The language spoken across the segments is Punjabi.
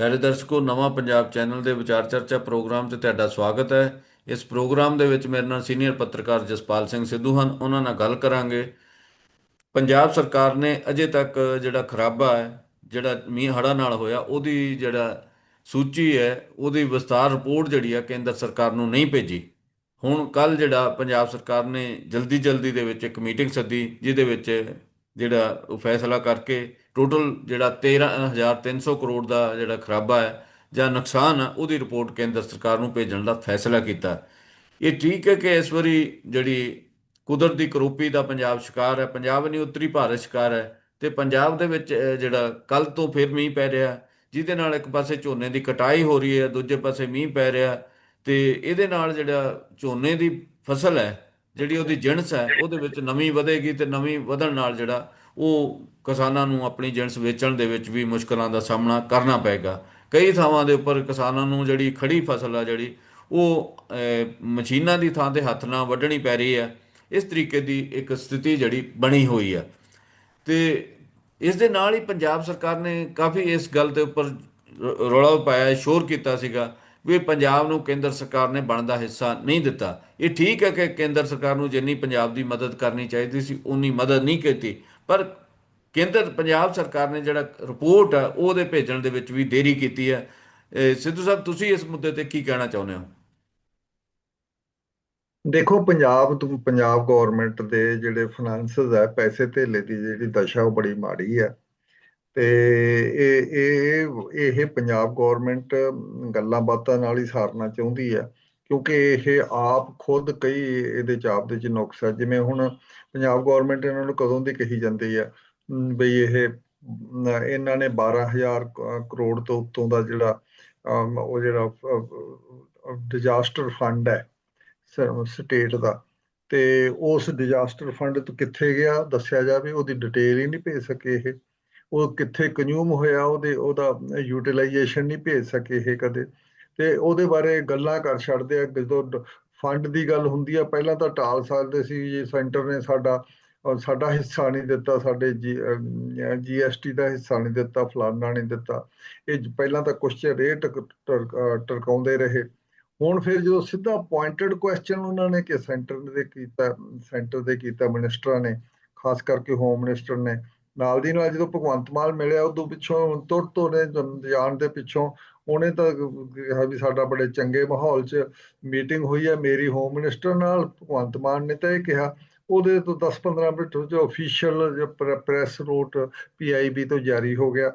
ਪਿਆਰੇ ਦਰਸ਼ਕੋ ਨਵਾਂ ਪੰਜਾਬ ਚੈਨਲ ਦੇ ਵਿਚਾਰ ਚਰਚਾ ਪ੍ਰੋਗਰਾਮ 'ਚ ਤੁਹਾਡਾ ਸਵਾਗਤ ਹੈ ਇਸ ਪ੍ਰੋਗਰਾਮ ਦੇ ਵਿੱਚ ਮੇਰੇ ਨਾਲ ਸੀਨੀਅਰ ਪੱਤਰਕਾਰ ਜਸਪਾਲ ਸਿੰਘ ਸਿੱਧੂ ਹਨ ਉਹਨਾਂ ਨਾਲ ਗੱਲ ਕਰਾਂਗੇ ਪੰਜਾਬ ਸਰਕਾਰ ਨੇ ਅਜੇ ਤੱਕ ਜਿਹੜਾ ਖਰਾਬਾ ਹੈ ਜਿਹੜਾ ਮੀਂਹ ਹੜ੍ਹਾਂ ਨਾਲ ਹੋਇਆ ਉਹਦੀ ਜਿਹੜਾ ਸੂਚੀ ਹੈ ਉਹਦੀ ਵਿਸਤਾਰ ਰਿਪੋਰਟ ਜਿਹੜੀ ਆ ਕੇਂਦਰ ਸਰਕਾਰ ਨੂੰ ਨਹੀਂ ਭੇਜੀ ਹੁਣ ਕੱਲ ਜਿਹੜਾ ਪੰਜਾਬ ਸਰਕਾਰ ਨੇ ਜਲਦੀ ਜਲਦੀ ਦੇ ਵਿੱਚ ਇੱਕ ਮੀਟਿੰਗ ਸੱਦੀ ਜਿਹਦੇ ਵਿੱਚ ਜਿਹੜਾ ਉਹ ਫੈਸਲਾ ਕਰਕੇ ਟੋਟਲ ਜਿਹੜਾ 13300 ਕਰੋੜ ਦਾ ਜਿਹੜਾ ਖਰਾਬਾ ਹੈ ਜਾਂ ਨੁਕਸਾਨ ਹੈ ਉਹਦੀ ਰਿਪੋਰਟ ਕੇਂਦਰ ਸਰਕਾਰ ਨੂੰ ਭੇਜਣ ਦਾ ਫੈਸਲਾ ਕੀਤਾ। ਇਹ ਠੀਕ ਹੈ ਕਿ ਇਸ ਵਾਰੀ ਜਿਹੜੀ ਕੁਦਰਤੀ ਕਰੋਪੀ ਦਾ ਪੰਜਾਬ ਸ਼ਿਕਾਰ ਹੈ, ਪੰਜਾਬ ਨਹੀਂ, ਉੱਤਰੀ ਭਾਰਤ ਸ਼ਿਕਾਰ ਹੈ ਤੇ ਪੰਜਾਬ ਦੇ ਵਿੱਚ ਜਿਹੜਾ ਕੱਲ ਤੋਂ ਫਿਰ ਮੀਂਹ ਪੈ ਰਿਹਾ, ਜਿਹਦੇ ਨਾਲ ਇੱਕ ਪਾਸੇ ਝੋਨੇ ਦੀ ਕਟਾਈ ਹੋ ਰਹੀ ਹੈ, ਦੂਜੇ ਪਾਸੇ ਮੀਂਹ ਪੈ ਰਿਹਾ ਤੇ ਇਹਦੇ ਨਾਲ ਜਿਹੜਾ ਝੋਨੇ ਦੀ ਫਸਲ ਹੈ ਜਿਹੜੀ ਉਹਦੀ ਜਿਣਸ ਹੈ, ਉਹਦੇ ਵਿੱਚ ਨਵੀਂ ਵਧੇਗੀ ਤੇ ਨਵੀਂ ਵਧਣ ਨਾਲ ਜਿਹੜਾ ਉਹ ਕਿਸਾਨਾਂ ਨੂੰ ਆਪਣੀ ਜਿਣਸ ਵੇਚਣ ਦੇ ਵਿੱਚ ਵੀ ਮੁਸ਼ਕਲਾਂ ਦਾ ਸਾਹਮਣਾ ਕਰਨਾ ਪਏਗਾ। ਕਈ ਥਾਵਾਂ ਦੇ ਉੱਪਰ ਕਿਸਾਨਾਂ ਨੂੰ ਜਿਹੜੀ ਖੜੀ ਫਸਲ ਆ ਜਿਹੜੀ, ਉਹ ਮਸ਼ੀਨਾਂ ਦੀ ਥਾਂ ਤੇ ਹੱਥ ਨਾਲ ਵੱਢਣੀ ਪੈ ਰਹੀ ਹੈ। ਇਸ ਤਰੀਕੇ ਦੀ ਇੱਕ ਸਥਿਤੀ ਜਿਹੜੀ ਬਣੀ ਹੋਈ ਹੈ। ਤੇ ਇਸ ਦੇ ਨਾਲ ਹੀ ਪੰਜਾਬ ਸਰਕਾਰ ਨੇ ਕਾਫੀ ਇਸ ਗੱਲ ਦੇ ਉੱਪਰ ਰੌਲਾ ਪਾਇਆ, ਸ਼ੋਰ ਕੀਤਾ ਸੀਗਾ ਵੀ ਪੰਜਾਬ ਨੂੰ ਕੇਂਦਰ ਸਰਕਾਰ ਨੇ ਬਣਦਾ ਹਿੱਸਾ ਨਹੀਂ ਦਿੱਤਾ। ਇਹ ਠੀਕ ਹੈ ਕਿ ਕੇਂਦਰ ਸਰਕਾਰ ਨੂੰ ਜਿੰਨੀ ਪੰਜਾਬ ਦੀ ਮਦਦ ਕਰਨੀ ਚਾਹੀਦੀ ਸੀ, ਉਨੀ ਮਦਦ ਨਹੀਂ ਕੀਤੀ। ਪਰ ਕੇਂਦਰ, ਪੰਜਾਬ ਸਰਕਾਰ ਨੇ ਜਿਹੜਾ ਰਿਪੋਰਟ ਹੈ ਉਹਦੇ ਭੇਜਣ ਦੇ ਵਿੱਚ ਵੀ ਦੇਰੀ ਕੀਤੀ ਹੈ। ਸਿੱਧੂ ਸਾਹਿਬ, ਤੁਸੀਂ ਇਸ ਮੁੱਦੇ ਤੇ ਕੀ ਕਹਿਣਾ ਚਾਹੁੰਦੇ ਹੋ? ਦੇਖੋ, ਪੰਜਾਬ ਤੋਂ, ਪੰਜਾਬ ਗਵਰਨਮੈਂਟ ਦੇ ਜਿਹੜੇ ਫਾਈਨਾਂਸਸ ਹੈ, ਪੈਸੇ ਧੇਲੇ ਦੀ ਜਿਹੜੀ ਦਸ਼ਾ ਉਹ ਬੜੀ ਮਾੜੀ ਹੈ। ਤੇ ਇਹ ਇਹ ਇਹ ਪੰਜਾਬ ਗਵਰਨਮੈਂਟ ਗੱਲਾਂ ਬਾਤਾਂ ਨਾਲ ਹੀ ਸਾਰਨਾ ਚਾਹੁੰਦੀ ਹੈ, ਕਿਉਂਕਿ ਇਹ ਆਪ ਖੁਦ ਕਈ ਇਹਦੇ ਚ ਆਪ ਦੇ ਚ ਨੁਕਸ ਹੈ ਜਿਵੇਂ ਹੁਣ ਪੰਜਾਬ ਗਵਰਨਮੈਂਟ ਇਹਨਾਂ ਨੂੰ ਕਦੋਂ ਦੀ ਕਹੀ ਜਾਂਦੀ ਹੈ ਬਈ ਇਹ ਇਹਨਾਂ ਨੇ 12000 ਕ- ਕਰੋੜ ਤੋਂ ਉੱਤੋਂ ਦਾ ਜਿਹੜਾ ਉਹ ਜਿਹੜਾ ਡਿਜ਼ਾਸਟਰ ਫੰਡ ਹੈ ਸਟੇਟ ਦਾ, ਤੇ ਉਸ ਡਿਜ਼ਾਸਟਰ ਫੰਡ ਤੋਂ ਕਿੱਥੇ ਗਿਆ, ਦੱਸਿਆ ਜਾਵੇ, ਉਹਦੀ ਡਿਟੇਲ ਹੀ ਨਹੀਂ ਭੇਜ ਸਕੇ ਇਹ। ਉਹ ਕਿੱਥੇ ਕੰਜ਼ਿਊਮ ਹੋਇਆ, ਉਹਦੇ, ਉਹਦਾ ਯੂਟਿਲਾਈਜੇਸ਼ਨ ਨਹੀਂ ਭੇਜ ਸਕੇ ਇਹ ਕਦੇ। ਤੇ ਉਹਦੇ ਬਾਰੇ ਗੱਲਾਂ ਕਰ ਛੱਡਦੇ ਆ, ਜਦੋਂ ਫੰਡ ਦੀ ਗੱਲ ਹੁੰਦੀ ਆ, ਪਹਿਲਾਂ ਤਾਂ ਟਾਲ ਸਕਦੇ ਸੀ ਜੀ ਸੈਂਟਰ ਨੇ ਸਾਡਾ ਸਾਡਾ ਹਿੱਸਾ ਨਹੀਂ ਦਿੱਤਾ, ਸਾਡੇ ਜੀਐਸਟੀ ਦਾ ਹਿੱਸਾ ਨਹੀਂ ਦਿੱਤਾ, ਫਲਾਨਾ ਨਹੀਂ ਦਿੱਤਾ। ਇਹ ਪਹਿਲਾਂ ਤਾਂ ਕੁਛ ਚਿਰ ਇਹ ਟਕ- ਟਰ- ਟਰਕਾਉਂਦੇ ਰਹੇ। ਹੁਣ ਫਿਰ ਜਦੋਂ ਸਿੱਧਾ ਪੁਆਇੰਟਡ ਕੁਐਸਚਨ ਉਹਨਾਂ ਨੇ ਕਿ ਸੈਂਟਰ ਦੇ ਕੀਤਾ ਸੈਂਟਰ ਦੇ ਕੀਤਾ ਮਿਨਿਸਟਰਾਂ ਨੇ, ਖਾਸ ਕਰਕੇ ਹੋਮ ਮਿਨਿਸਟਰ ਨੇ ਨਾਲ ਦੀ ਨਾਲ ਜਦੋਂ ਭਗਵੰਤ ਮਾਨ ਮਿਲਿਆ, ਉਦੋਂ ਪਿੱਛੋਂ ਤੁਰ ਉਹਨੇ ਜਾਣ ਦੇ ਪਿੱਛੋਂ ਉਹਨੇ ਤਾਂ ਕਿਹਾ ਵੀ ਸਾਡਾ ਬੜੇ ਚੰਗੇ ਮਾਹੌਲ 'ਚ ਮੀਟਿੰਗ ਹੋਈ ਹੈ, ਮੇਰੀ ਹੋਮ ਮਿਨਿਸਟਰ ਨਾਲ ਭਗਵੰਤ ਮਾਨ ਨੇ ਤਾਂ ਇਹ ਕਿਹਾ। ਉਹਦੇ ਤੋਂ 10-15 ਮਿੰਟ ਜੋ ਅਫੀਸ਼ੀਅਲ ਪ੍ਰੈਸ ਨੋਟ ਪੀਆਈਬੀ ਤੋਂ ਜਾਰੀ ਹੋ ਗਿਆ।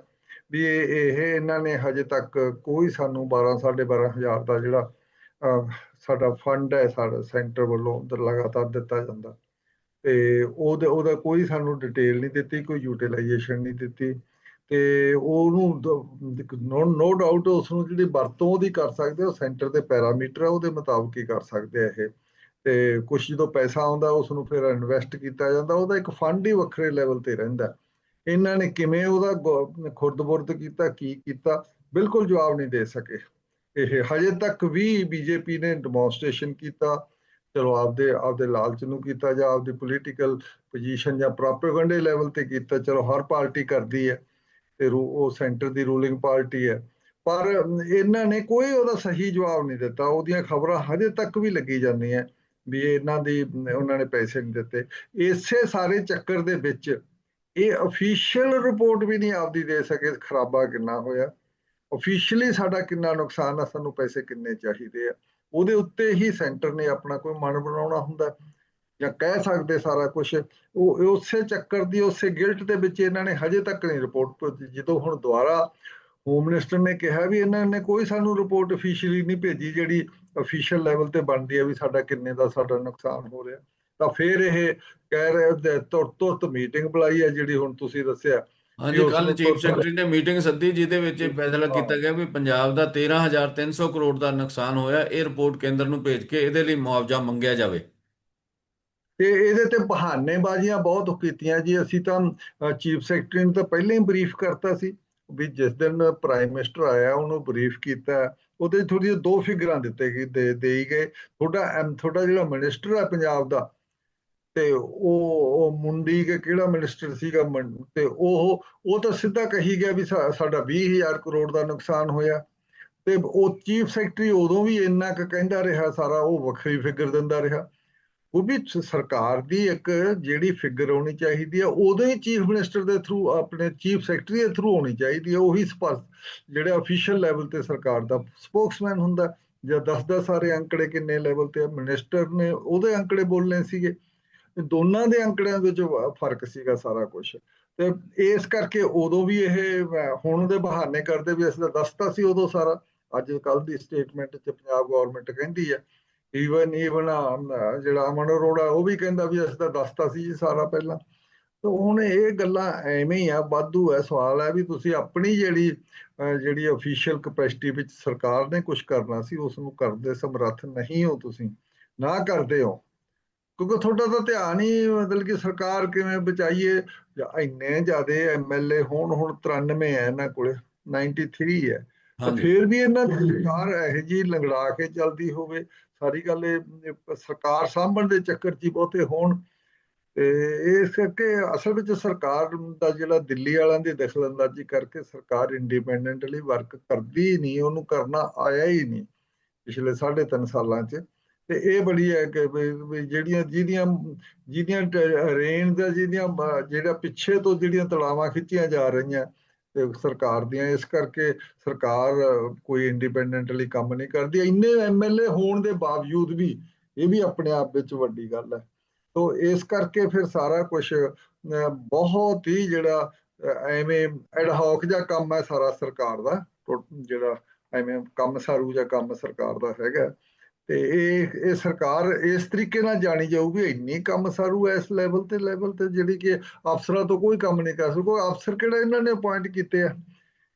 ਵੀ ਇਹ ਇਹਨਾਂ ਨੇ ਹਜੇ ਤੱਕ ਕੋਈ ਸਾਨੂੰ 12 12.5 ਹਜ਼ਾਰ ਦਾ ਜਿਹੜਾ ਸਾਡਾ ਫੰਡ ਹੈ, ਸਾਡਾ ਸੈਂਟਰ ਵੱਲੋਂ ਅੰਦਰ ਲਗਾਤਾਰ ਦਿੱਤਾ ਜਾਂਦਾ। ਤੇ ਉਹਦੇ, ਉਹਦਾ ਕੋਈ ਸਾਨੂੰ ਡਿਟੇਲ ਨਹੀਂ ਦਿੱਤੀ, ਕੋਈ ਯੂਟਿਲਾਈਜੇਸ਼ਨ ਨਹੀਂ ਦਿੱਤੀ ਤੇ ਉਹਨੂੰ ਨੋ ਡਾਊਟ ਉਸ ਨੂੰ ਜਿਹੜੀ ਵਰਤੋਂ ਉਹਦੀ ਕਰ ਸਕਦੇ ਉਹ ਸੈਂਟਰ ਦੇ ਪੈਰਾਮੀਟਰ ਆ, ਉਹਦੇ ਮੁਤਾਬਕ ਹੀ ਕਰ ਸਕਦੇ ਆ ਇਹ। ਤੇ ਕੁਝ ਜਦੋਂ ਪੈਸਾ ਆਉਂਦਾ ਉਸ ਨੂੰ ਫਿਰ ਇਨਵੈਸਟ ਕੀਤਾ ਜਾਂਦਾ, ਉਹਦਾ ਇੱਕ ਫੰਡ ਹੀ ਵੱਖਰੇ ਲੈਵਲ ਤੇ ਰਹਿੰਦਾ। ਇਹਨਾਂ ਨੇ ਕਿਵੇਂ ਉਹਦਾ ਗੌ- ਖੁਰਦ-ਬੁਰਦ ਕੀਤਾ, ਕੀ ਕੀਤਾ, ਬਿਲਕੁਲ ਜਵਾਬ ਨਹੀਂ ਦੇ ਸਕੇ। ਇਹ ਹਜੇ ਤੱਕ ਵੀ ਬੀਜੇਪੀ ਨੇ ਡੈਮੋਨਸਟ੍ਰੇਸ਼ਨ ਕੀਤਾ ਚਲੋ ਆਪਦੇ ਆਪਦੇ ਲਾਲਚ ਨੂੰ ਕੀਤਾ ਜਾਂ ਆਪਦੀ ਪੋਲੀਟੀਕਲ ਪੋਜੀਸ਼ਨ ਜਾਂ ਪ੍ਰੋਪੇਗੈਂਡੇ ਲੈਵਲ ਤੇ ਕੀਤਾ, ਚਲੋ ਹਰ ਪਾਰਟੀ ਕਰਦੀ ਹੈ ਤੇ ਰੂ- ਉਹ ਸੈਂਟਰ ਦੀ ਰੂਲਿੰਗ ਪਾਰਟੀ ਹੈ। ਪਰ ਇਹਨਾਂ ਨੇ ਕੋਈ ਉਹਦਾ ਸਹੀ ਜਵਾਬ ਨਹੀਂ ਦਿੱਤਾ। ਉਹਦੀਆਂ ਖਬਰਾਂ ਹਜੇ ਤੱਕ ਵੀ ਲੱਗੀ ਜਾਂਦੀਆਂ ਵੀ ਇਹਨਾਂ ਦੀ, ਉਹਨਾਂ ਨੇ ਪੈਸੇ ਨਹੀਂ ਦਿੱਤੇ। ਇਸੇ ਸਾਰੇ ਚੱਕਰ ਦੇ ਵਿੱਚ ਇਹ ਅਫੀਸ਼ੀਅਲ ਰਿਪੋਰਟ ਵੀ ਨਹੀਂ ਆਪਦੀ ਦੇ ਸਕੇ, ਖਰਾਬਾ ਕਿੰਨਾ ਹੋਇਆ। ਅਫੀਸ਼ੀਅਲੀ ਸਾਡਾ ਕਿੰਨਾ ਨੁਕਸਾਨ ਆ, ਸਾਨੂੰ ਪੈਸੇ ਕਿੰਨੇ ਚਾਹੀਦੇ ਆ। ਉਹਦੇ ਉੱਤੇ ਹੀ ਸੈਂਟਰ ਨੇ ਆਪਣਾ ਕੋਈ ਮਨ ਬਣਾਉਣਾ ਹੁੰਦਾ ਜਾਂ ਕਹਿ ਸਕਦੇ ਸਾਰਾ ਕੁਝ ਉਹ ਉਸੇ ਚੱਕਰ ਦੀ, ਉਸੇ ਗਿਲਟ ਦੇ ਵਿੱਚ ਇਹਨਾਂ ਨੇ ਹਜੇ ਤੱਕ ਨਹੀਂ ਰਿਪੋਰਟ ਭੇਜੀ। ਜਦੋਂ ਹੁਣ ਦੁਬਾਰਾ ਹੋਮ ਮਿਨਿਸਟਰ ਨੇ ਕਿਹਾ ਵੀ ਇਹਨਾਂ ਨੇ ਕੋਈ ਸਾਨੂੰ ਰਿਪੋਰਟ ਅਫੀਸ਼ੀਅਲੀ ਨਹੀਂ ਭੇਜੀ ਜਿਹੜੀ ਅਫੀਸ਼ੀਅਲ ਲੈਵਲ ਤੇ ਬਣਦੀ ਹੈ ਵੀ ਸਾਡਾ ਕਿੰਨੇ ਦਾ ਸਾਡਾ ਨੁਕਸਾਨ ਹੋ ਰਿਹਾ। ਤਾਂ ਫਿਰ ਇਹ ਕਹਿ ਰਹੇ ਤੁਰ ਤੁਰਤ ਮੀਟਿੰਗ ਬੁਲਾਈ ਹੈ ਜਿਹੜੀ ਹੁਣ ਤੁਸੀਂ ਦੱਸਿਆ। ਹਾਂਜੀ ਕੱਲ ਚੀਫ ਸੈਕਟਰੀ ਨੇ ਮੀਟਿੰਗ ਸੱਦੀ ਜਿਹਦੇ ਵਿੱਚ ਇਹ ਫੈਸਲਾ ਕੀਤਾ ਗਿਆ ਵੀ ਪੰਜਾਬ ਦਾ 13300 ਕਰੋੜ ਦਾ ਨੁਕਸਾਨ ਹੋਇਆ ਇਹ ਰਿਪੋਰਟ ਕੇਂਦਰ ਨੂੰ ਭੇਜ ਕੇ ਇਹਦੇ ਲਈ ਮੁਆਵਜ਼ਾ ਮੰਗਿਆ ਜਾਵੇ। ਤੇ ਇਹਦੇ ਤੇ ਬਹਾਨੇਬਾਜ਼ੀਆਂ ਬਹੁਤ ਕੀਤੀਆਂ ਜੀ। ਅਸੀਂ ਤਾਂ ਚੀਫ ਸੈਕਟਰੀ ਨੂੰ ਤਾਂ ਪਹਿਲਾਂ ਹੀ ਬਰੀਫ ਕਰਤਾ ਸੀ ਵੀ ਜਿਸ ਦਿਨ ਪ੍ਰਾਈਮ ਮਿਨਿਸਟਰ ਆਇਆ ਉਹਨੂੰ ਬਰੀਫ ਕੀਤਾ। ਉਹਦੇ ਥੋੜੀ ਦੋ ਫਿਗਰਾਂ ਦਿੱਤੇ ਗਏ ਦੇ ਦੇ ਹੀ ਗਏ। ਤੁਹਾਡਾ ਐਮ ਤੁਹਾਡਾ ਜਿਹੜਾ ਮਿਨਿਸਟਰ ਹੈ ਪੰਜਾਬ ਦਾ ਤੇ ਉਹ ਉਹ ਮੁੰਡੀ ਕੇ ਕਿਹੜਾ ਮਿਨਿਸਟਰ ਸੀਗਾ ਮੰ- ਤੇ ਉਹ ਉਹ ਤਾਂ ਸਿੱਧਾ ਕਹੀ ਗਿਆ ਵੀ ਸਾ- ਸਾਡਾ 20000 ਕਰੋੜ ਦਾ ਨੁਕਸਾਨ ਹੋਇਆ। ਤੇ ਉਹ ਚੀਫ ਸੈਕਟਰੀ ਉਦੋਂ ਵੀ ਇੰਨਾ ਕੁ ਕਹਿੰਦਾ ਰਿਹਾ, ਸਾਰਾ ਉਹ ਵੱਖਰੀ ਫਿਗਰ ਦਿੰਦਾ ਰਿਹਾ। ਉਹ ਵੀ ਸਰਕਾਰ ਦੀ ਇੱਕ ਜਿਹੜੀ ਫਿਗਰ ਹੋਣੀ ਚਾਹੀਦੀ ਹੈ ਉਦੋਂ ਹੀ ਚੀਫ ਮਿਨਿਸਟਰ ਦੇ ਥਰੂ ਆਪਣੇ ਚੀਫ ਸੈਕਟਰੀ ਦੇ ਥਰੂ ਹੋਣੀ ਚਾਹੀਦੀ ਹੈ ਉਹੀ ਸਪਸ਼ਟ ਜਿਹੜਾ ਅਫੀਸ਼ੀਅਲ ਲੈਵਲ ਤੇ ਸਰਕਾਰ ਦਾ ਸਪੋਕਸਮੈਨ ਹੁੰਦਾ, ਜਾਂ ਦੱਸਦਾ ਸਾਰੇ ਅੰਕੜੇ ਕਿੰਨੇ ਲੈਵਲ ਤੇ ਮਿਨਿਸਟਰ ਨੇ ਉਹਦੇ ਅੰਕੜੇ ਬੋਲਨੇ ਸੀਗੇ। ਦੋਨਾਂ ਦੇ ਅੰਕੜਿਆਂ ਵਿੱਚ ਵ- ਫ਼ਰਕ ਸੀਗਾ ਸਾਰਾ ਕੁਝ ਤੇ ਇਸ ਕਰਕੇ ਉਦੋਂ ਵੀ ਇਹ ਹੁਣ ਦੇ ਬਹਾਨੇ ਕਰਦੇ ਵੀ ਅਸੀਂ ਤਾਂ ਦੱਸਤਾ ਸੀ ਉਦੋਂ ਸਾਰਾ। ਅੱਜ ਕੱਲ ਦੀ ਸਟੇਟਮੈਂਟ 'ਚ ਪੰਜਾਬ ਗਵਰਨਮੈਂਟ ਕਹਿੰਦੀ ਹੈ ਈਵਨ ਈਵਨ ਜਿਹੜਾ ਅਮਨ ਅਰੋੜਾ ਉਹ ਵੀ ਕਹਿੰਦਾ ਵੀ ਅਸੀਂ ਤਾਂ ਦੱਸਤਾ ਸੀ ਜੀ ਸਾਰਾ ਪਹਿਲਾਂ। ਤਾਂ ਹੁਣ ਇਹ ਗੱਲਾਂ ਐਵੇਂ ਹੀ ਆ, ਵਾਧੂ ਹੈ ਸਵਾਲ ਹੈ ਵੀ ਤੁਸੀਂ ਆਪਣੀ ਜਿਹੜੀ ਜਿਹੜੀ ਅਫੀਸ਼ੀਅਲ ਕਪੈਸਿਟੀ ਵਿੱਚ ਸਰਕਾਰ ਨੇ ਕੁਝ ਕਰਨਾ ਸੀ, ਉਸ ਨੂੰ ਕਰਦੇ ਸਮਰੱਥ ਨਹੀਂ ਹੋ ਤੁਸੀਂ। ਨਾ ਕਰਦੇ ਹੋ। ਕਿਉਂਕਿ ਤੁਹਾਡਾ ਤਾਂ ਧਿਆਨ ਹੀ ਮਤਲਬ ਕਿ ਸਰਕਾਰ ਕਿਵੇਂ ਬਚਾਈਏ? ਇੰਨੇ ਜ਼ਿਆਦੇ ਐਮਐਲਏ ਹੋਣ ਹੁਣ 93 ਹੈ ਇਹਨਾਂ ਕੋਲੇ 93 ਹੈ ਫਿਰ ਵੀ ਇਹਨਾਂ ਦੀ ਸਰਕਾਰ ਇਹੋ ਜੀ ਲੰਗੜਾ ਕੇ ਚੱਲਦੀ ਹੋਵੇ। ਸਾਰੀ ਗੱਲ ਇਹ ਸਰਕਾਰ ਸਾਂਭਣ ਦੇ ਚੱਕਰ 'ਚ ਬਹੁਤੇ ਹੋਣ। ਤੇ ਇਸ ਕਰਕੇ ਅਸਲ ਵਿੱਚ ਸਰਕਾਰ ਦਾ ਜਿਹੜਾ ਦਿੱਲੀ ਵਾਲਿਆਂ ਦੀ ਦਖਲਅੰਦਾਜ਼ੀ ਕਰਕੇ ਸਰਕਾਰ ਇੰਡੀਪੈਂਡੈਂਟਲੀ ਵਰਕ ਕਰਦੀ ਨਹੀਂ ਉਹਨੂੰ ਕਰਨਾ ਆਇਆ ਹੀ ਨਹੀਂ ਪਿਛਲੇ 3.5 ਸਾਲਾਂ 'ਚ। ਤੇ ਇਹ ਬੜੀ ਹੈ ਕਿ ਜਿਹੜੀਆਂ, ਜਿਹਦੀਆਂ ਜਿਹਦੀਆਂ ਰੇਂਜ ਦਾ ਜਿਹਦੀਆਂ ਜਿਹੜਾ ਪਿੱਛੇ ਤੋਂ ਜਿਹੜੀਆਂ ਤਲਾਵਾਂ ਖਿੱਚੀਆਂ ਜਾ ਰਹੀਆਂ ਸਰਕਾਰ ਦੀਆਂ, ਇਸ ਕਰਕੇ ਸਰਕਾਰ ਕੋਈ ਇੰਡੀਪੈਂਡੈਂਟਲੀ ਕੰਮ ਨਹੀਂ ਕਰਦੀ। ਇੰਨੇ ਐਮਐਲਏ ਹੋਣ ਦੇ ਬਾਵਜੂਦ ਵੀ ਇਹ ਵੀ ਆਪਣੇ ਆਪ ਵਿੱਚ ਵੱਡੀ ਗੱਲ ਹੈ। ਤੋ ਇਸ ਕਰਕੇ ਫਿਰ ਸਾਰਾ ਕੁਝ ਬਹੁਤ ਹੀ ਜਿਹੜਾ ਐਵੇਂ ਐਡਹੌਕ ਜਿਹਾ ਕੰਮ ਹੈ ਸਾਰਾ ਸਰਕਾਰ ਦਾ ਟੋ- ਜਿਹੜਾ ਐਵੇਂ ਕੰਮ ਸਾਰੂ ਜਾਂ ਕੰਮ ਸਰਕਾਰ ਦਾ ਹੈਗਾ। ਤੇ ਇਹ ਇਹ ਸਰਕਾਰ ਇਸ ਤਰੀਕੇ ਨਾਲ ਜਾਣੀ ਜਾਊਗੀ, ਇੰਨੀ ਕੰਮ ਸਾਰੂ ਇਸ ਲੈਵਲ ਤੇ ਲੈਵਲ ਤੇ ਜਿਹੜੀ ਕਿ ਅਫਸਰਾਂ ਤੋਂ ਕੋਈ ਕੰਮ ਨਹੀਂ ਕਰ ਸਕੋ ਅਫਸਰ ਕਿਹੜਾ ਇਹਨਾਂ ਨੇ ਅਪਾਇੰਟ ਕੀਤੇ ਆ?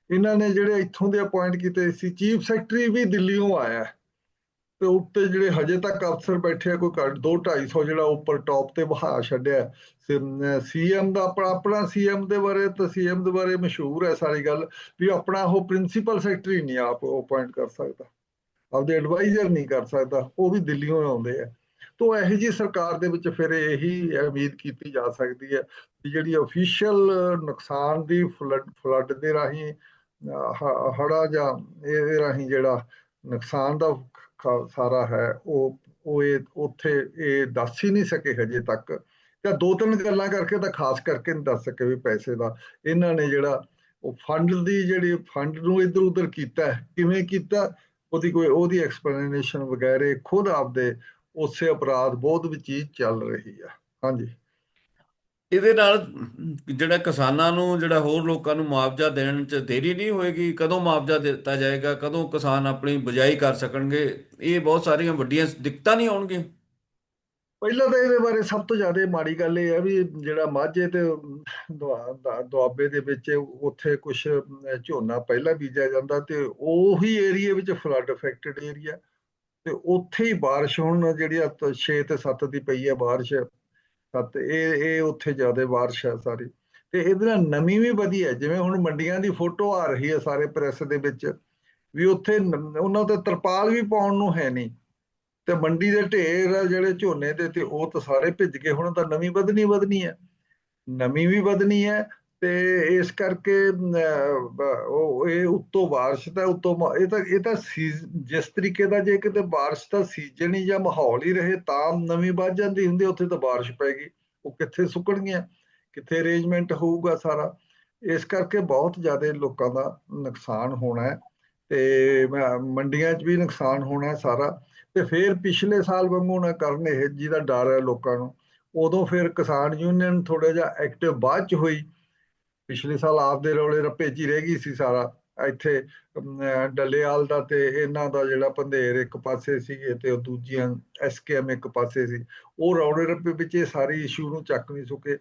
ਇਹਨਾਂ ਨੇ ਜਿਹੜੇ ਇੱਥੋਂ ਦੇ ਅਪਾਇੰਟ ਕੀਤੇ ਸੀ ਚੀਫ ਸੈਕਟਰੀ ਵੀ ਦਿੱਲੀੋਂ ਆਇਆ। ਤੇ ਉੱਤੇ ਜਿਹੜੇ ਹਜੇ ਤੱਕ ਅਫਸਰ ਬੈਠੇ ਆ, ਕੋਈ ਘੱਟ 2 250 ਜਿਹੜਾ ਉੱਪਰ ਟੌਪ ਤੇ ਬਹਾ ਛੱਡਿਆ। ਸੀਐਮ ਦਾ ਆਪਣਾ ਆਪਣਾ ਸੀਐਮ ਦੇ ਬਾਰੇ ਤਾਂ ਸੀਐਮ ਦੇ ਬਾਰੇ ਮਸ਼ਹੂਰ ਹੈ ਸਾਰੀ ਗੱਲ ਵੀ ਆਪਣਾ ਉਹ ਪ੍ਰਿੰਸੀਪਲ ਸੈਕਟਰੀ ਨਹੀਂ ਆਪ ਅਪਾਇੰਟ ਕਰ ਸਕਦਾ। ਆਪਦੇ ਐਡਵਾਈਜ਼ਰ ਨਹੀਂ ਕਰ ਸਕਦਾ, ਉਹ ਵੀ ਦਿੱਲੀੋਂ ਆਉਂਦੇ ਆ। ਤੋਂ ਇਹੋ ਜੀ ਸਰਕਾਰ ਦੇ ਵਿੱਚ ਫਿਰ ਇਹੀ ਉਮੀਦ ਕੀਤੀ ਜਾ ਸਕਦੀ ਹੈ ਕਿ ਜਿਹੜੀ ਅਫੀਸ਼ੀਅਲ ਨੁਕਸਾਨ ਦੀ ਫਲੱਡ ਫਲੱਡ ਦੇ ਰਾਹੀਂ ਹੜਾ ਜਾਂ ਇਹਦੇ ਰਾਹੀਂ ਜਿਹੜਾ ਨੁਕਸਾਨ ਦਾ ਸਾਰਾ ਹੈ, ਉਹ ਉਹ ਇਹ, ਉੱਥੇ ਇਹ ਦੱਸ ਹੀ ਨਹੀਂ ਸਕੇ ਹਜੇ ਤੱਕ। ਜਾਂ ਦੋ ਤਿੰਨ ਗੱਲਾਂ ਕਰਕੇ ਤਾਂ ਖਾਸ ਕਰਕੇ ਨਹੀਂ ਦੱਸ ਸਕੇ ਵੀ ਪੈਸੇ ਦਾ। ਇਹਨਾਂ ਨੇ ਜਿਹੜਾ ਉਹ ਫੰਡ ਦੀ ਜਿਹੜੀ ਫੰਡ ਨੂੰ ਇੱਧਰ ਉੱਧਰ ਕੀਤਾ, ਕਿਵੇਂ ਕੀਤਾ ਉਹਦੀ ਕੋਈ, ਉਹਦੀ ਐਕਸਪਲੇਨੇਸ਼ਨ ਵਗੈਰੇ ਖੁਦ ਆਪਦੇ ਉਸੇ ਅਪਰਾਧ ਬੋਧ ਵਿੱਚ ਹੀ ਚੱਲ ਰਹੀ ਆ। ਹਾਂਜੀ। ਇਹਦੇ ਨਾਲ ਜਿਹੜਾ ਕਿਸਾਨਾਂ ਨੂੰ, ਜਿਹੜਾ ਹੋਰ ਲੋਕਾਂ ਨੂੰ ਮੁਆਵਜ਼ਾ ਦੇਣ 'ਚ ਦੇਰੀ ਨਹੀਂ ਹੋਏਗੀ, ਕਦੋਂ ਮੁਆਵਜ਼ਾ ਦਿੱਤਾ ਜਾਏਗਾ, ਕਦੋਂ ਕਿਸਾਨ ਆਪਣੀ ਬਿਜਾਈ ਕਰ ਸਕਣਗੇ, ਇਹ ਬਹੁਤ ਸਾਰੀਆਂ ਵੱਡੀਆਂ ਦਿੱਕਤਾਂ ਨਹੀਂ ਆਉਣਗੀਆਂ। ਪਹਿਲਾਂ ਤਾਂ ਇਹਦੇ ਬਾਰੇ ਸਭ ਤੋਂ ਜ਼ਿਆਦਾ ਮਾੜੀ ਗੱਲ ਇਹ ਹੈ ਵੀ ਜਿਹੜਾ ਮਾਝੇ ਤੇ ਦੁਆ- ਦਾ- ਦੁਆਬੇ ਦੇ ਵਿੱਚ ਉੱਥੇ ਕੁਝ ਝੋਨਾ ਪਹਿਲਾਂ ਬੀਜਿਆ ਜਾਂਦਾ ਤੇ ਉਹੀ ਏਰੀਆ ਵਿੱਚ ਫਲੱਡ ਅਫੈਕਟਡ ਏਰੀਆ ਤੇ ਉੱਥੇ ਹੀ ਬਾਰਿਸ਼ ਹੁਣ ਜਿਹੜੀ 6 ਤੇ 7 ਦੀ ਪਈ ਹੈ ਬਾਰਿਸ਼, ਸੱਤ, ਇਹ ਇਹ ਉੱਥੇ ਜ਼ਿਆਦਾ ਬਾਰਿਸ਼ ਹੈ ਸਾਰੀ ਤੇ ਇਹਦੇ ਨਾਲ ਨਮੀ ਵੀ ਵਧੀਆ ਹੈ। ਜਿਵੇਂ ਹੁਣ ਮੰਡੀਆਂ ਦੀ ਫੋਟੋ ਆ ਰਹੀ ਹੈ ਸਾਰੇ ਪ੍ਰੈਸ ਦੇ ਵਿੱਚ ਵੀ ਉੱਥੇ ਉਹਨਾਂ ਤੇ ਤਰਪਾਲ ਵੀ ਪਾਉਣ ਨੂੰ ਹੈ ਨਹੀਂ ਤੇ ਮੰਡੀ ਦੇ ਢੇਰ ਆ ਜਿਹੜੇ ਝੋਨੇ ਦੇ ਤੇ ਉਹ ਤਾਂ ਸਾਰੇ ਭਿੱਜ ਗਏ, ਹੁਣ ਤਾਂ ਨਵੀਂ ਵਧਣੀ ਵਧਣੀ ਹੈ। ਨਵੀਂ ਵੀ ਵਧਣੀ ਹੈ ਤੇ ਇਸ ਕਰਕੇ ਉਹ, ਇਹ ਉੱਤੋਂ ਬਾਰਿਸ਼ ਦਾ ਉੱਤੋਂ ਮ- ਇਹ ਤਾਂ ਇਹ ਤਾਂ ਸੀਜ਼- ਜਿਸ ਤਰੀਕੇ ਦਾ ਜੇ ਕਿਤੇ ਬਾਰਿਸ਼ ਦਾ ਸੀਜ਼ਨ ਹੀ ਜਾਂ ਮਾਹੌਲ ਹੀ ਰਹੇ ਤਾਂ ਨਵੀਂ ਵੱਧ ਜਾਂਦੀ ਹੁੰਦੀ, ਉੱਥੇ ਤਾਂ ਬਾਰਿਸ਼ ਪੈ ਗਈ, ਉਹ ਕਿੱਥੇ ਸੁੱਕਣਗੀਆਂ, ਕਿੱਥੇ ਅਰੇਂਜਮੈਂਟ ਹੋਊਗਾ ਸਾਰਾ। ਇਸ ਕਰਕੇ ਬਹੁਤ ਜ਼ਿਆਦਾ ਲੋਕਾਂ ਦਾ ਨੁਕਸਾਨ ਹੋਣਾ ਹੈ ਤੇ ਮੰਡੀਆਂ 'ਚ ਵੀ ਨੁਕਸਾਨ ਹੋਣਾ ਸਾਰਾ। ਤੇ ਫਿਰ ਪਿਛਲੇ ਸਾਲ ਵਾਂਗੂ ਨਾ ਕਰਨ ਇਹ ਜਿਹਦਾ ਡਰ ਹੈ ਲੋਕਾਂ ਨੂੰ। ਉਦੋਂ ਫਿਰ ਕਿਸਾਨ ਯੂਨੀਅਨ ਥੋੜਾ ਜਿਹਾ ਐਕਟਿਵ ਬਾਅਦ ਚ ਹੋਈ। ਪਿਛਲੇ ਸਾਲ ਆਪਦੇ ਰੌਲੇ ਰੱਪੇ 'ਚ ਹੀ ਰਹਿ ਗਈ ਸੀ ਸਾਰਾ। ਇੱਥੇ ਅਮ, ਡੱਲੇਵਾਲ ਦਾ ਤੇ ਇਹਨਾਂ ਦਾ ਜਿਹੜਾ ਪੰਧੇਰ ਇੱਕ ਪਾਸੇ ਸੀਗੇ ਤੇ ਉਹ ਦੂਜੀਆਂ ਐਸਕੇਐਮ ਇੱਕ ਪਾਸੇ ਸੀ। ਉਹ ਰੌਲੇ ਰੱਪੇ ਵਿੱਚ ਇਹ ਸਾਰੀ ਇਸ਼ੂ ਨੂੰ ਚੱਕ ਨਹੀਂ ਸੁਕੇ।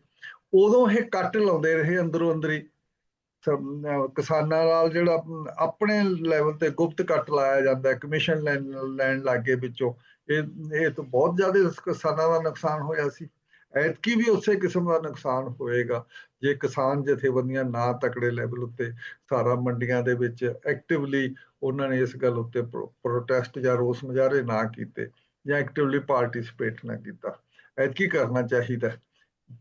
ਉਦੋਂ ਇਹ ਕੱਟ ਲਾਉਂਦੇ ਰਹੇ ਅੰਦਰੋਂ ਅੰਦਰੀ। ਸਭ, ਕਿਸਾਨਾਂ ਨਾਲ ਜਿਹੜਾ ਆਪਣੇ ਲੈਵਲ ਤੇ ਗੁਪਤ ਕੱਟ ਲਾਇਆ ਜਾਂਦਾ ਕਮਿਸ਼ਨ ਲੈਣ ਲੈਣ ਲੱਗੇ ਵਿੱਚੋਂ। ਇਹ ਇਹ ਤਾਂ ਬਹੁਤ ਜ਼ਿਆਦਾ ਕਿਸਾਨਾਂ ਦਾ ਨੁਕਸਾਨ ਹੋਇਆ ਸੀ। ਐਤਕੀ ਵੀ ਉਸੇ ਕਿਸਮ ਦਾ ਨੁਕਸਾਨ ਹੋਏਗਾ, ਜੇ ਕਿਸਾਨ ਜਥੇਬੰਦੀਆਂ ਨਾ ਤਕੜੇ ਲੈਵਲ ਉੱਤੇ ਸਾਰਾ ਮੰਡੀਆਂ ਦੇ ਵਿੱਚ ਐਕਟਿਵਲੀ ਉਹਨਾਂ ਨੇ ਇਸ ਗੱਲ ਉੱਤੇ ਪ੍ਰੋਟੈਸਟ ਜਾਂ ਰੋਸ ਮੁਜ਼ਾਹਰੇ ਨਾ ਕੀਤੇ ਜਾਂ ਐਕਟਿਵਲੀ ਪਾਰਟਿਸਿਪੇਟ ਨਾ ਕੀਤਾ। ਐਤਕੀ ਕਰਨਾ ਚਾਹੀਦਾ।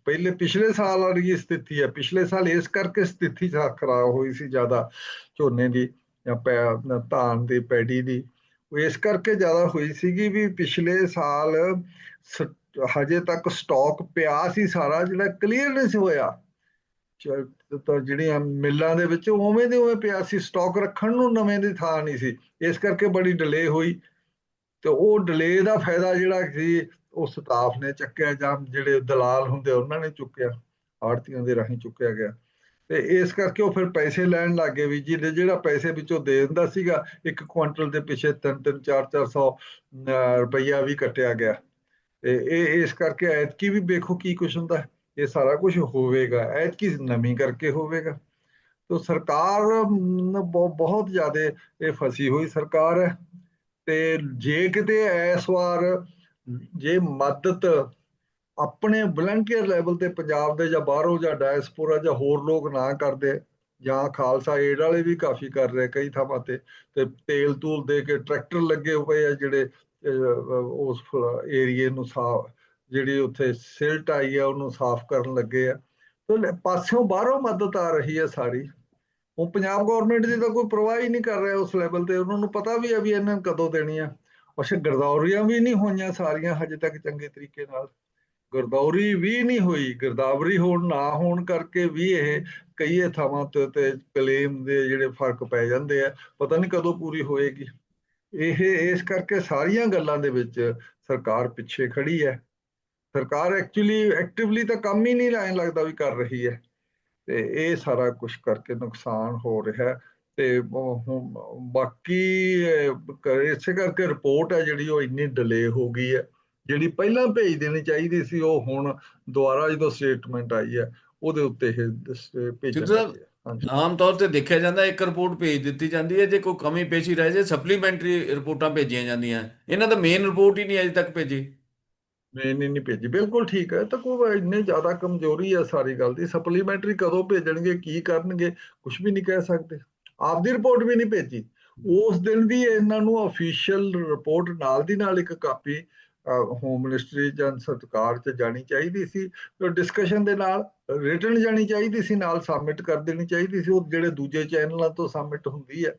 ਪਹਿਲੇ ਪਿਛਲੇ ਸਾਲ ਵਾਲੀ ਸਥਿਤੀ ਹੈ। ਪਿਛਲੇ ਸਾਲ ਇਸ ਕਰਕੇ ਸਥਿਤੀ ਖਰਾਬ ਹੋਈ ਸੀ ਜ਼ਿਆਦਾ ਝੋਨੇ ਦੀ ਜਾਂ ਧਾਨ ਦੀ ਪੈਡੀ ਦੀ। ਇਸ ਕਰਕੇ ਜ਼ਿਆਦਾ ਹੋਈ ਸੀਗੀ ਵੀ ਪਿਛਲੇ ਸਾਲ ਹਜੇ ਤੱਕ ਸਟਾਕ ਪਿਆ ਸੀ ਸਾਰਾ, ਜਿਹੜਾ ਕਲੀਅਰ ਨਹੀਂ ਸੀ ਹੋਇਆ ਤਾਂ ਜਿਹੜੀਆਂ ਮਿੱਲਾਂ ਦੇ ਵਿੱਚ ਉਵੇਂ ਦੇ ਉਵੇਂ ਪਿਆ ਸੀ। ਸਟਾਕ ਰੱਖਣ ਨੂੰ ਨਵੇਂ ਦੀ ਥਾਂ ਨਹੀਂ ਸੀ। ਇਸ ਕਰਕੇ ਬੜੀ ਡਿਲੇ ਹੋਈ। ਤੇ ਉਹ ਡਿਲੇ ਦਾ ਫਾਇਦਾ ਜਿਹੜਾ ਸੀ, ਉਹ ਸਟਾਫ ਨੇ ਚੱਕਿਆ ਜਾਂ ਜਿਹੜੇ ਦਲਾਲ ਹੁੰਦੇ ਉਹਨਾਂ ਨੇ ਚੁੱਕਿਆ, ਆੜਤੀਆਂ ਦੇ ਰਾਹੀਂ ਚੁੱਕਿਆ ਗਿਆ। ਤੇ ਇਸ ਕਰਕੇ ਉਹ ਫਿਰ ਪੈਸੇ ਲੈਣ ਲੱਗੇ ਵੀ ਜਿਹਦੇ ਜਿਹੜਾ ਪੈਸੇ ਵਿੱਚੋਂ ਦੇ ਦਿੰਦਾ ਸੀਗਾ, ਇੱਕ ਕੁਆਂਟਲ ਦੇ ਪਿੱਛੇ 3-3 4-400 ਰੁਪਈਆ ਵੀ ਕੱਟਿਆ ਗਿਆ। ਤੇ ਇਹ, ਇਸ ਕਰਕੇ ਐਤਕੀ ਵੀ ਵੇਖੋ ਕੀ ਕੁਛ ਹੁੰਦਾ, ਇਹ ਸਾਰਾ ਕੁਝ ਹੋਵੇਗਾ, ਐਤਕੀ ਨਵੀਂ ਕਰਕੇ ਹੋਵੇਗਾ। ਤੋ ਸਰਕਾਰ ਬਹੁ- ਬਹੁਤ ਜ਼ਿਆਦਾ ਇਹ ਫਸੀ ਹੋਈ ਸਰਕਾਰ ਹੈ। ਤੇ ਜੇ ਕਿਤੇ ਇਸ ਵਾਰ ਜੇ ਮਦਦ ਆਪਣੇ ਵਲੰਟੀਅਰ ਲੈਵਲ ਤੇ ਪੰਜਾਬ ਦੇ ਜਾਂ ਬਾਹਰੋਂ ਜਾਂ ਡਾਇਸਪੋਰਾ ਜਾਂ ਹੋਰ ਲੋਕ ਨਾ ਕਰਦੇ, ਜਾਂ ਖਾਲਸਾ ਏਡ ਵਾਲੇ ਵੀ ਕਾਫੀ ਕਰ ਰਹੇ ਕਈ ਥਾਵਾਂ ਤੇ ਤੇ ਤੇਲ ਤੂਲ ਦੇ ਕੇ ਟਰੈਕਟਰ ਲੱਗੇ ਹੋਏ ਆ ਜਿਹੜੇ ਉਸ ਏਰੀਏ ਨੂੰ ਸਾਫ਼, ਜਿਹੜੀ ਉੱਥੇ ਸਿਲਟ ਆਈ ਆ ਉਹਨੂੰ ਸਾਫ਼ ਕਰਨ ਲੱਗੇ ਆ। ਤੇ ਪਾਸਿਓਂ ਬਾਹਰੋਂ ਮਦਦ ਆ ਰਹੀ ਹੈ ਸਾਰੀ। ਉਹ ਪੰਜਾਬ ਗਵਰਨਮੈਂਟ ਦੀ ਤਾਂ ਕੋਈ ਪਰਵਾਹ ਹੀ ਨਹੀਂ ਕਰ ਰਿਹਾ ਉਸ ਲੈਵਲ ਤੇ। ਉਹਨਾਂ ਨੂੰ ਪਤਾ ਵੀ ਆ ਵੀ ਇਹਨਾਂ ਨੂੰ ਕਦੋਂ ਦੇਣੀ ਆ। ਅੱਛਾ, ਗਰਦੌਰੀਆਂ ਵੀ ਨਹੀਂ ਹੋਈਆਂ ਸਾਰੀਆਂ ਹਜੇ ਤੱਕ ਚੰਗੇ ਤਰੀਕੇ ਨਾਲ। ਗਰਦੌਰੀ ਵੀ ਨਹੀਂ ਹੋਈ। ਗਿਰਦਾਵਰੀ ਹੋਣ, ਨਾ ਹੋਣ ਕਰਕੇ ਵੀ ਇਹ ਕਈ ਥਾਵਾਂ ਤੇ ਤੇ ਕਲੇਮ ਦੇ ਜਿਹੜੇ ਫ਼ਰਕ ਪੈ ਜਾਂਦੇ ਆ। ਪਤਾ ਨਹੀਂ ਕਦੋਂ ਪੂਰੀ ਹੋਏਗੀ। ਇਹ, ਇਸ ਕਰਕੇ ਸਾਰੀਆਂ ਗੱਲਾਂ ਦੇ ਵਿੱਚ ਸਰਕਾਰ ਪਿੱਛੇ ਖੜੀ ਹੈ। ਸਰਕਾਰ ਐਕਚੁਅਲੀ ਐਕਟਿਵਲੀ ਤਾਂ ਕੰਮ ਹੀ ਨਹੀਂ ਐਂ ਲੱਗਦਾ ਵੀ ਕਰ ਰਹੀ ਹੈ। ਤੇ ਇਹ ਸਾਰਾ ਕੁਝ ਕਰਕੇ ਨੁਕਸਾਨ ਹੋ ਰਿਹਾ ਤੇ ਬਾਕੀ ਇਸੇ ਕਰਕੇ ਰਿਪੋਰਟ ਹੈ ਜਿਹੜੀ ਉਹ ਇੰਨੀ ਡਿਲੇ ਹੋ ਗਈ ਹੈ। ਜਿਹੜੀ ਪਹਿਲਾਂ ਭੇਜ ਦੇਣੀ ਚਾਹੀਦੀ ਸੀ ਉਹ ਹੁਣ ਦੁਬਾਰਾ ਜਦੋਂ ਸਟੇਟਮੈਂਟ ਆਈ ਹੈ ਉਹਦੇ ਉੱਤੇ ਇਹ ਦਸ- ਭੇਜਣ ਸਿੱਧੂ ਸਾਹਿਬ, ਲੱਗੇ ਆ। ਹਾਂਜੀ। ਆਮ ਤੌਰ ਤੇ ਦੇਖਿਆ ਜਾਂਦਾ ਇੱਕ ਰਿਪੋਰਟ ਭੇਜ ਦਿੱਤੀ ਜਾਂਦੀ ਹੈ ਜੇ ਕੋਈ ਕਮੀ ਪੇਸ਼ੀ ਰਹਿ ਜਾਏ ਸਪਲੀਮੈਂਟਰੀ ਰਿਪੋਰਟਾਂ ਭੇਜੀਆਂ ਜਾਂਦੀਆਂ। ਇਹਨਾਂ ਦਾ ਮੇਨ ਰਿਪੋਰਟ ਹੀ ਨਹੀਂ ਅਜੇ ਤੱਕ ਭੇਜੀ। ਨਹੀਂ ਨਹੀਂ ਨਹੀਂ ਭੇਜੀ। ਬਿਲਕੁਲ ਠੀਕ ਹੈ। ਤਾਂ ਕੋਈ ਇੰਨੇ ਜ਼ਿਆਦਾ ਕਮਜ਼ੋਰੀ ਹੈ ਸਾਰੀ ਗੱਲ ਦੀ। ਸਪਲੀਮੈਂਟਰੀ ਕਦੋਂ ਭੇਜਣਗੇ, ਕੀ ਕਰਨਗੇ ਕੁਝ ਵੀ ਨਹੀਂ ਕਹਿ ਸਕਦੇ। ਆਪਦੀ ਰਿਪੋਰਟ ਵੀ ਨਹੀਂ ਭੇਜੀ। ਉਸ ਦਿਨ ਵੀ ਇਹਨਾਂ ਨੂੰ ਅਫੀਸ਼ੀਅਲ ਰਿਪੋਰਟ ਨਾਲ ਦੀ ਨਾਲ ਇੱਕ ਕਾਪੀ ਹੋਮ ਮਿਨਿਸਟਰੀ ਜਾਂ ਸਰਕਾਰ 'ਚ ਜਾਣੀ ਚਾਹੀਦੀ ਸੀ। ਡਿਸਕਸ਼ਨ ਦੇ ਨਾਲ ਰਿਟਨ ਜਾਣੀ ਚਾਹੀਦੀ ਸੀ, ਨਾਲ ਸਬਮਿਟ ਕਰ ਦੇਣੀ ਚਾਹੀਦੀ ਸੀ। ਉਹ ਜਿਹੜੇ ਦੂਜੇ ਚੈਨਲਾਂ ਤੋਂ ਸਬਮਿਟ ਹੁੰਦੀ ਹੈ,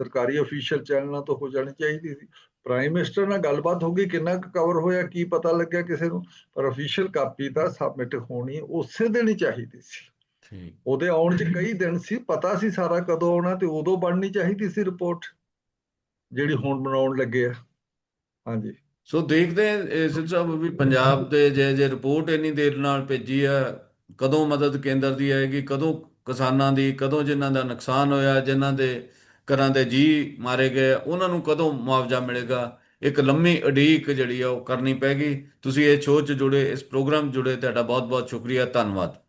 ਸਰਕਾਰੀ ਅਫੀਸ਼ੀਅਲ ਚੈਨਲਾਂ ਤੋਂ ਹੋ ਜਾਣੀ ਚਾਹੀਦੀ ਸੀ। ਪ੍ਰਾਈਮ ਮਿਨਿਸਟਰ ਨਾਲ ਗੱਲਬਾਤ ਹੋ ਗਈ ਕਿੰਨਾ ਕਵਰ ਹੋਇਆ ਕੀ ਪਤਾ ਲੱਗਿਆ ਕਿਸੇ ਨੂੰ ਪਰ ਅਫੀਸ਼ੀਅਲ ਕਾਪੀ ਤਾਂ ਸਬਮਿਟ ਹੋਣੀ ਉਸੇ ਦਿਨ ਹੀ ਚਾਹੀਦੀ ਸੀ। ਠੀਕ। ਉਹਦੇ ਆਉਣ 'ਚ ਕਈ ਦਿਨ ਸੀ ਪਤਾ ਸੀ ਸਾਰਾ ਕਦੋਂ ਆਉਣਾ ਤੇ ਉਦੋਂ ਬਣਨੀ ਚਾਹੀਦੀ ਸੀ ਰਿਪੋਰਟ ਜਿਹੜੀ ਹੁਣ ਬਣਾਉਣ ਲੱਗੇ ਆ। ਹਾਂਜੀ। ਸੋ ਦੇਖਦੇ ਸਿੱਧੂ ਸਾਹਿਬ ਵੀ ਪੰਜਾਬ ਦੇ ਜੇ ਜੇ ਰਿਪੋਰਟ ਇੰਨੀ ਦੇਰ ਨਾਲ ਭੇਜੀ ਆ ਕਦੋਂ ਮਦਦ ਕੇਂਦਰ ਦੀ ਆਏਗੀ ਕਦੋਂ ਕਿਸਾਨਾਂ ਦੀ ਕਦੋਂ ਜਿਨ੍ਹਾਂ ਦਾ ਨੁਕਸਾਨ ਹੋਇਆ ਜਿਨ੍ਹਾਂ ਦੇ ਘਰਾਂ ਦੇ ਜੀ ਮਾਰੇ ਗਏ, ਉਹਨਾਂ ਨੂੰ ਕਦੋਂ ਮੁਆਵਜ਼ਾ ਮਿਲੇਗਾ? ਇੱਕ ਲੰਮੀ ਅਡੀਕ ਜਿਹੜੀ ਆ ਉਹ ਕਰਨੀ ਪੈਗੀ ਤੁਸੀਂ ਇਹ ਸ਼ੋਅ 'ਚ ਜੁੜੇ, ਇਸ ਪ੍ਰੋਗਰਾਮ 'ਚ ਜੁੜੇ, ਤੁਹਾਡਾ ਬਹੁਤ ਬਹੁਤ ਸ਼ੁਕਰੀਆ, ਧੰਨਵਾਦ।